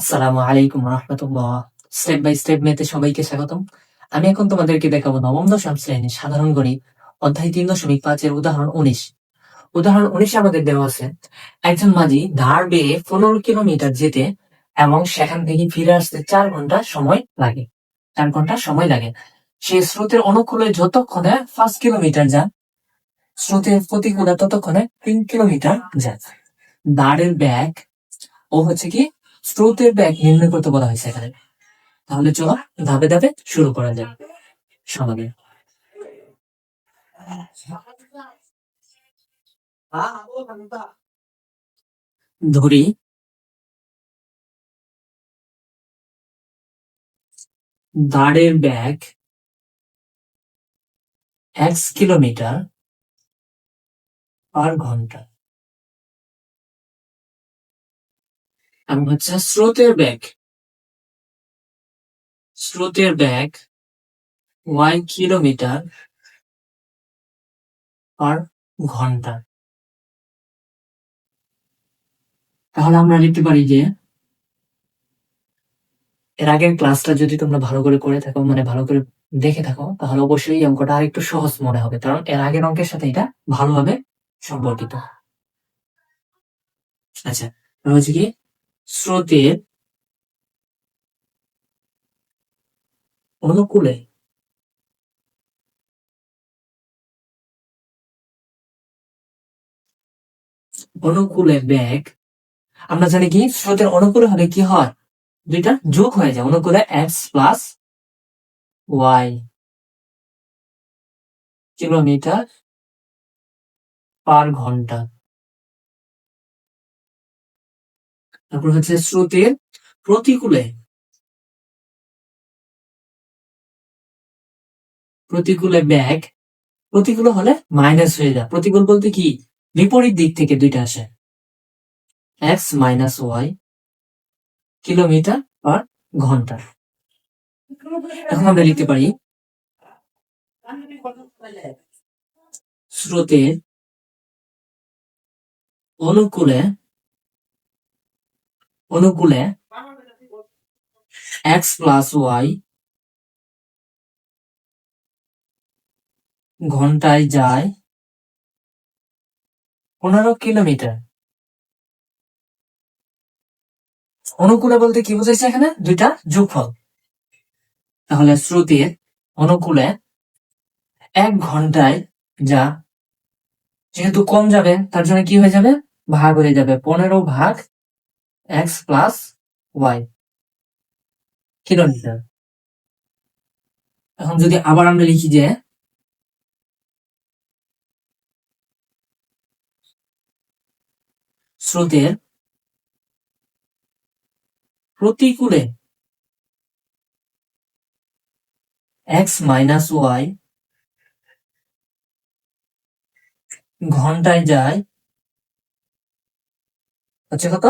আসসালামু আলাইকুম রহমতুল্লাহ। Step by step মেতে সবাইকে স্বাগতম। আমি এখন তোমাদেরকে দেখাবো নবম, দশম শ্রেণির সাধারণ গণিত, অধ্যায় তিন দশমিক পাঁচের উদাহরণ উনিশ। উদাহরণ উনিশে আমাদের দেওয়া আছে, একজন মাঝি ধার বেয়ে পনেরো কিলোমিটার যেতে এবং সেখান থেকে ফিরে আসতে চার ঘণ্টা সময় লাগে। চার ঘণ্টা সময় লাগে। সে স্রোতের অনুকূলে যতক্ষণে পাঁচ কিলোমিটার যান স্রোতের প্রতিকূলে ততক্ষণে তিন কিলোমিটার যান দাঁড়ের ব্যাগ ও হচ্ছে কি স্রোতের ব্যাগ নির্ণয় করতে বলা হয়েছে এখানে। তাহলে চলো, ধাপে ধাপে শুরু করা যাক। সমাধান ধরি। দাঁড়ের ব্যাগ এক্স কিলোমিটার পার ঘণ্টা। এবং হচ্ছে স্রোতের ব্যাগ। স্রোতের ব্যাগ ওয়াই কিলোমিটার পার ঘণ্টা। তাহলে আমরা লিখতে পারি যে এর আগের ক্লাসটা যদি তোমরা ভালো করে করে থাকো মানে ভালো করে দেখে থাকো, তাহলে অবশ্যই এই অঙ্কটা আরেকটু সহজ মনে হবে, কারণ এর আগের অঙ্কের সাথে এটা ভালোভাবে সম্পর্কিত। আচ্ছা হচ্ছে কি স্রোতের অনুকূলে অনুকূলে ব্যাগ আমরা জানি কি? স্রোতের অনুকূলে হলে কি হয়? দুইটা যোগ হয়ে যায়। অনুকূলে X plus Y kilometre per ঘণ্টা। তারপর হচ্ছে স্রোতের প্রতিকূলে প্রতিকূলে ব্যাগ প্রতিকূল হলে মাইনাস হয়ে যায়। প্রতিকূল বলতে কি? বিপরীত দিক থেকে দুইটা আসে। X minus Y kilometre per ঘণ্টা। এখন আমরা লিখতে পারি, স্রোতের অনুকূলে অনুকূলে এক্স প্লাস ওয়াই ঘন্টায় যায় পনেরো কিলোমিটার। অনুকূলে বলতে কি বোঝাইছে এখানে? দুইটা যোগফল। তাহলে শ্রুতির অনুকূলে এক ঘন্টায় যা যেহেতু কম যাবে, তার জন্য কি হয়ে যাবে? ভাগ হয়ে যাবে। পনেরো ভাগ এক্স প্লাস ওয়াই কিলোমিটার এখন যদি আবার আমরা লিখি যে স্রোতের প্রতিকূলে এক্স মাইনাস ওয়াই ঘন্টায় যায় হচ্ছে কত?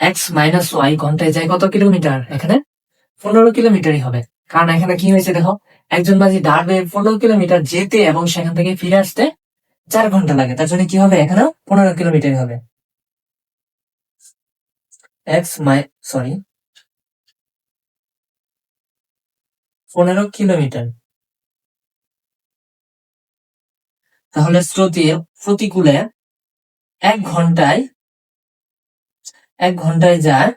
এক্স মাইনাস ওয়াই ঘন্টায় যায় কত কিলোমিটার? এখানে পনেরো কিলোমিটারই হবে। কারণ এখানে কি হয়েছে দেখো, একজন মাঝি দাঁড়বে পনেরো কিলোমিটার যেতে এবং সেখান থেকে ফিরে আসতে চার ঘণ্টা লাগে। তার জন্য কি হবে? এখানে পনেরো কিলোমিটার হবে। এক্স মাই সরি পনেরো কিলোমিটার। তাহলে স্রোতের প্রতিকূলে এক ঘন্টায় এক ঘন্টায় যায়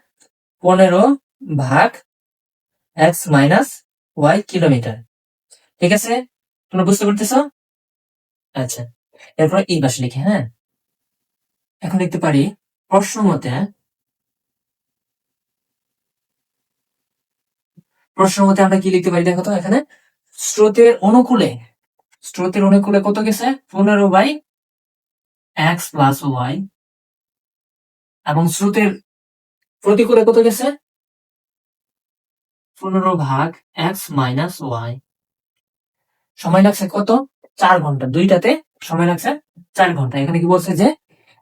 পনেরো ভাগ এক্স মাইনাস ওয়াই কিলোমিটার ঠিক আছে? তোমরা বুঝতে পারতেছ? আচ্ছা এরপর এই পাশে লিখে হ্যাঁ? এখন লিখতে পারি, প্রশ্ন মতে প্রশ্ন মতে আমরা কি লিখতে পারি দেখো তো এখানে? স্রোতের অনুকূলে স্রোতের অনুকূলে কত গেছে? পনেরো বাই এক্স প্লাস ওয়াই এবং স্রোতের প্রতিকূলে কত গেছে? পনেরো ভাগ এক্স মাইনাস ওয়াই সময় লাগছে কত? চার ঘণ্টা। দুইটাতে সময় লাগছে চার ঘণ্টা। এখানে কি বলছে যে,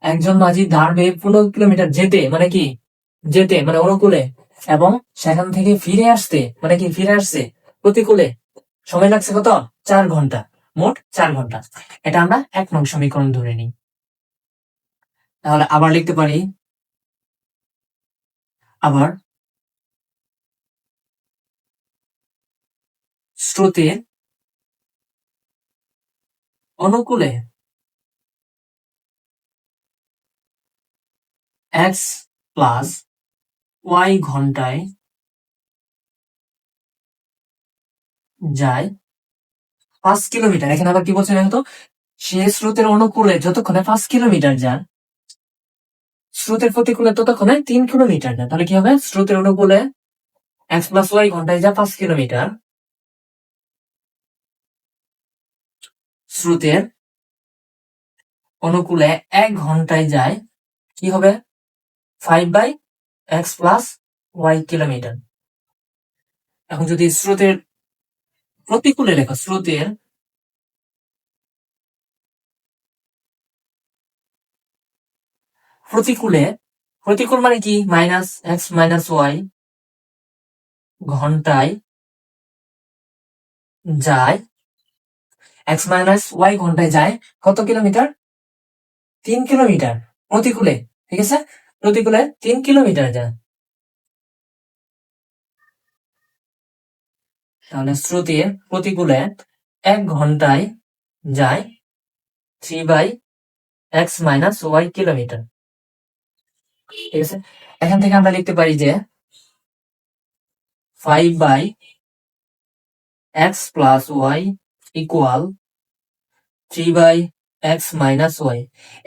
একজন মাঝি ধার বেয়ে পনেরো কিলোমিটার যেতে মানে কি? যেতে মানে অনুকূলে। এবং সেখান থেকে ফিরে আসতে মানে কি? ফিরে আসছে প্রতিকূলে। সময় লাগছে কত? চার ঘণ্টা। মোট চার ঘণ্টা। এটা আমরা এক নং সমীকরণ ধরে নিই। তাহলে আবার লিখতে পারি আবার স্রোতে অনুকূলে এক্স প্লাস ওয়াই ঘন্টায় যায় পাঁচ কিলোমিটার। এখানে আবার কি বলছে দেখো তো সে স্রোতের অনুকূলে, যতক্ষণে পাঁচ কিলোমিটার যান স্রোতের প্রতিকূলে ততক্ষণে তিন কিলোমিটার যান তাহলে কি হবে? স্রোতের অনুকূলে এক্স প্লাস ওয়াই ঘন্টায় যা পাঁচ কিলোমিটার। স্রোতের অনুকূলে এক ঘন্টায় যায় কি হবে? Five by X plus Y kilometre. এখন যদি স্রোতের প্রতিকূলে লেখো, স্রোতের প্রতিকূলে, প্রতিকূল মানে কি? মাইনাস এক্স মাইনাস ওয়াই ঘন্টায় যায়, এক্স মাইনাস ওয়াই ঘন্টায় যায় কত কিলোমিটার? তিন কিলোমিটার। প্রতিকূলে, ঠিক আছে? প্রতিকূলে তিন কিলোমিটার যায়। তাহলে স্রোতের প্রতিকূলে এক ঘন্টায় যায় three by X minus Y kilometre ঠিক আছে? এখান থেকে আমরা লিখতে পারি যে five by X plus Y equal three by X minus Y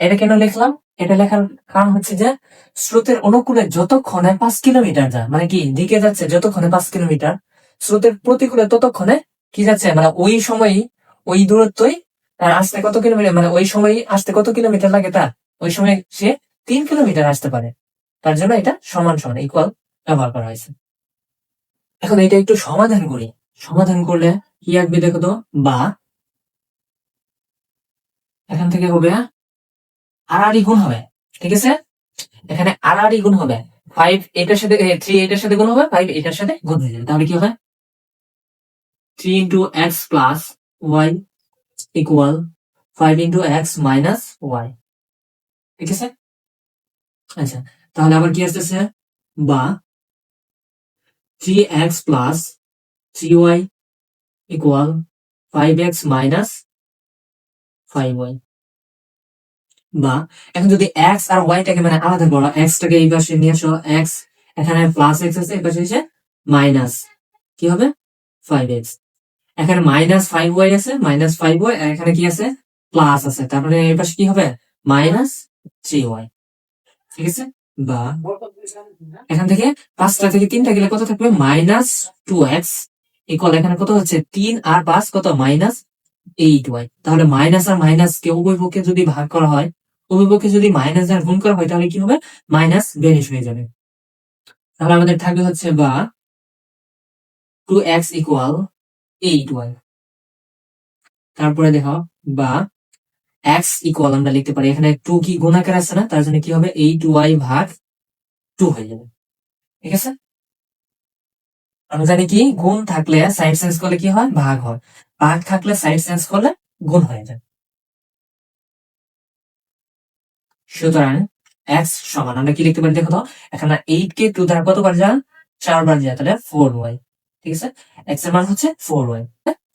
এটা কেন লিখলাম? এটা লেখার কারণ হচ্ছে যে স্রোতের অনুকূলে যতক্ষণে পাঁচ কিলোমিটার যায় মানে কি, দিকে যাচ্ছে যতক্ষণে পাঁচ কিলোমিটার, স্রোতের প্রতিকূলে ততক্ষণে কি যাচ্ছে? মানে ওই সময়ই, ওই দূরত্বই তার আসতে কত কিলোমিটার মানে ওই সময় আসতে কত কিলোমিটার লাগে তার? ওই সময় সে তিন কিলোমিটার আসতে পারে। তার জন্য এটা সমান সমান ইকুয়াল ব্যবহার করা হয়েছে। এখন এটা একটু সমাধান করি। সমাধান করলে কি আসবে দেখো তো? বা। এখান থেকে হবে আড়াআড়ি গুণ হবে, ঠিক আছে? এখানে আড়াআড়ি গুণ হবে। ফাইভ এটার সাথে থ্রি এটার সাথে গুণ হবে ফাইভ এটার সাথে গুণ হয়ে যাবে। তাহলে কি হবে? Three into X plus Y equal five into X minus Y ঠিক আছে? আচ্ছা তাহলে আবার কি আসতেছে? বা three X plus three Y equal five X minus five Y বা এখন যদি এক্স আর ওয়াইটাকে মানে আলাদা করো এক্সটাকে এই পাশে নিয়ে আসো এক্স এখানে প্লাস এক্স আছে, এই পাশে হচ্ছে মাইনাস কি হবে? ফাইভ এক্স এখানে মাইনাস ফাইভ ওয়াই আছে মাইনাস ফাইভ ওয়াই এখানে কি আছে? প্লাস আছে তারপরে এই পাশে কি হবে? মাইনাস থ্রি ওয়াই ঠিক আছে? বা এখান থেকে পাঁচটা থেকে তিনটা গেলে কত থাকবে? মাইনাস টু এক্স ইকুয়াল এখানে কত হচ্ছে? তিন আর পাঁচ কত? মাইনাস এইট ওয়াই তাহলে মাইনাস আর মাইনাস কে উভয় পক্ষে যদি ভাগ করা হয় উভয় পক্ষে যদি মাইনাস আর গুণ করা হয় তাহলে কি হবে? মাইনাস বেনিশ হয়ে যাবে। তাহলে আমাদের থাকবে হচ্ছে বা two X equal eight Y তারপরে দেখো বা এক্স ইকুয়াল আমরা লিখতে পারি। এখানে টু কি গুণাকার আছে না? তার জন্য কি হবে? এইট ওয়াই ভাগ টু হয়ে যাবে। ঠিক আছে? আমরা জানি কি? গুণ থাকলে সাইড চেঞ্জ করলে কি হয়? ভাগ হয়। ভাগ থাকলে সাইড চেঞ্জ করলে গুণ হয়ে যায় সুতরাং এক্স সমান, আমরা কি লিখতে পারি দেখো তো? এখানে এইট কে টু দ্বারা কতবার যায় চারবার যায় তাহলে ফোর ওয়াই ঠিক আছে? এক্সের মান হচ্ছে ফোর ওয়াই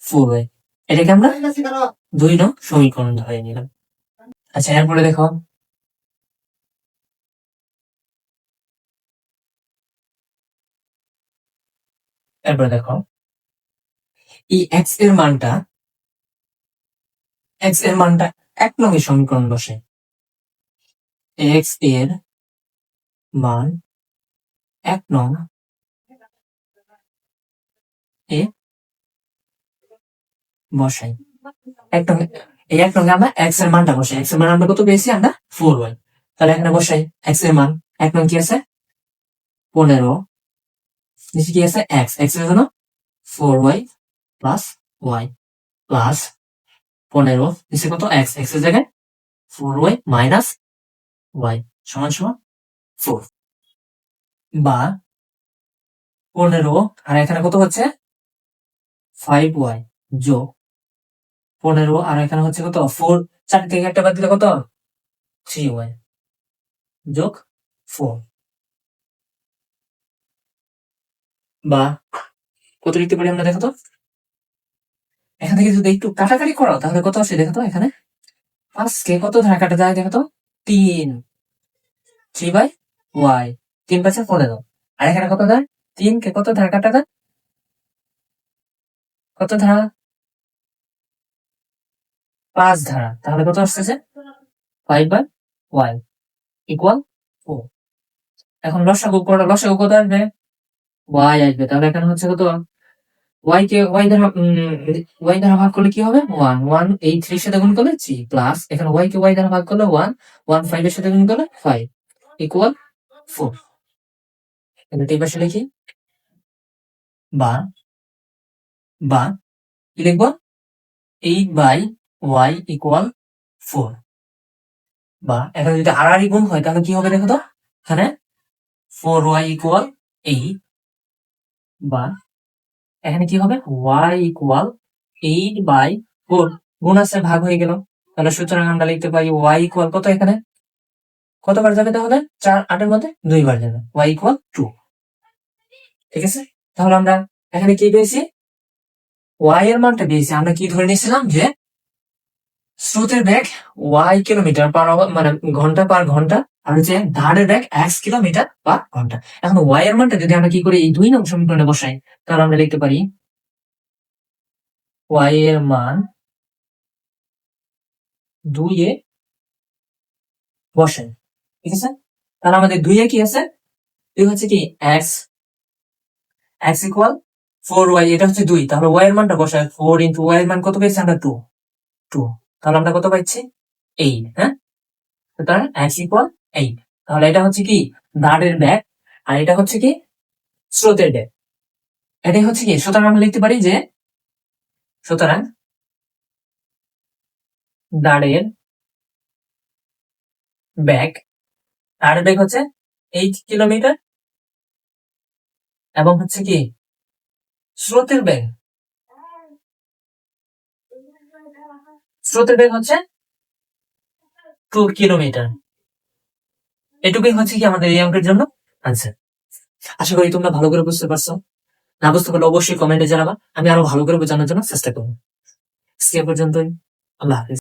ফোর ওয়াই এটাকে আমরা দুই নং সমীকরণ ধরে নিলাম। আচ্ছা এরপরে দেখো। এরপরে দেখো। এই এক্সের মানটা এক্সের মানটা এক নঙের সমীকরণ বসে। এক্সের মান এক নং এ বসাই। এক নং এই এক নঙ্গে আমরা এক্সের মানটা বসাই। এক্সের মান আমরা কত পেয়েছি? আমরা ফোর ওয়াই তাহলে এখানে বসাই এক্সের মান। এক নং কি আছে? পনেরো। নিচে কি আছে? এক্স এক্সের জন্য four Y plus Y plus পনেরো। নিচে কত? এক্স এক্সের জায়গায় ফোর ওয়াই মাইনাস ওয়াই সমান সমান ফোর বা পনেরো। আর এখানে কত হচ্ছে? ফাইভ ওয়াই যোগ পনেরো, আর এখানে হচ্ছে কত? ফোর চার থেকে একটা বাদ দিলে কত? থ্রি ওয়াই যোগ ফোর বা কত লিখতে পারি আমরা দেখো তো? এখান থেকে যদি একটু কাটাকাটি করো তাহলে কত আসে দেখো তো এখানে? পাঁচকে কত ধারা কাটা যায় দেখো তো? তিন। থ্রি বাই ওয়াই তিন পাঁচে পনেরো। আর এখানে কত দেয়? তিন কে কত ধারা কাটা দেয়? কত ধারা? পাঁচ ধারা, তাহলে কত আসতেছে five by Y equal four এখন লসাগু করো লসাগু কত আসবে? ওয়াই আসবে। তাহলে এখানে হচ্ছে কত? ওয়াই কে ওয়াই দ্বারা ওয়াই দ্বারা ভাগ করলে কি হবে? ওয়ান ওয়ান এই থ্রির সাথে গুণ করলে থ্রি প্লাস এখানে ওয়াই কে ওয়াই দ্বারা ভাগ করলে ওয়ান ওয়ান ফাইভ এর সাথে গুণ করলে ফাইভ ইকুয়াল ফোর এখানে এই পাশে লিখি বা বা, কি লিখব? Eight by Y equal four বা এখানে যদি আড়াআড়ি গুণ হয়, তাহলে কি হবে দেখো তো? এখানে ফোর ওয়াই ইকুয়াল এইট বা এখানে কি হবে? Y equal eight by four গুণ আছে ভাগ হয়ে গেল। তাহলে সুতরাং আমরা লিখতে পারি ওয়াই ইকুয়াল কত এখানে? কতবার যাবে তাহলে? চার আটের মধ্যে দুইবার যাবে। ওয়াই ইকুয়াল টু ঠিক আছে? তাহলে আমরা এখানে কি পেয়েছি? ওয়াই এর মানটা পেয়েছি। আমরা কি ধরে নিয়েছিলাম যে স্রোতের বেগ ওয়াই কিলোমিটার পার মানে ঘণ্টা পার ঘণ্টা, আর হচ্ছে ধারের বেগ এক্স কিলোমিটার পার ঘণ্টা। এখন ওয়াই এর মানটা যদি আমরা কি করি, এই দুই নং সমীকরণে বসাই, তাহলে আমরা লিখতে পারি ওয়াই এর মান দুই এ বসেন ঠিক আছে? তাহলে আমাদের দুই এ কি আছে? দুই হচ্ছে কি X X equal four Y এটা হচ্ছে দুই। তাহলে ওয়াই এর মানটা বসায় ফোর ইন্টু ওয়াই এর মান কত পেয়েছি আমরা টু টু তাহলে আমরা কত পাচ্ছি এইট হ্যাঁ? সুতরাং এক্স ইকুয়াল এইট তাহলে এটা হচ্ছে কি? দাঁড়ের ব্যাগ। আর এটা হচ্ছে কি? স্রোতের ব্যাগ। এটাই হচ্ছে কি? সুতরাং আমরা লিখতে পারি যে, সুতরাং দাঁড়ের ব্যাগ। দাঁড়ের ব্যাগ হচ্ছে এইট কিলোমিটার এবং হচ্ছে কি? স্রোতের ব্যাগ। স্রোতের বেগ হচ্ছে টু কিলোমিটার। এটুকুই হচ্ছে কি আমাদের এই অঙ্কের জন্য আনসার আশা করি তোমরা ভালো করে বুঝতে পারছ। না বুঝতে পারলে অবশ্যই কমেন্টে জানাবা। আমি আরও ভালো করে বোঝানোর জন্য চেষ্টা করব। পর্যন্তই। আল্লাহ হাফিজ।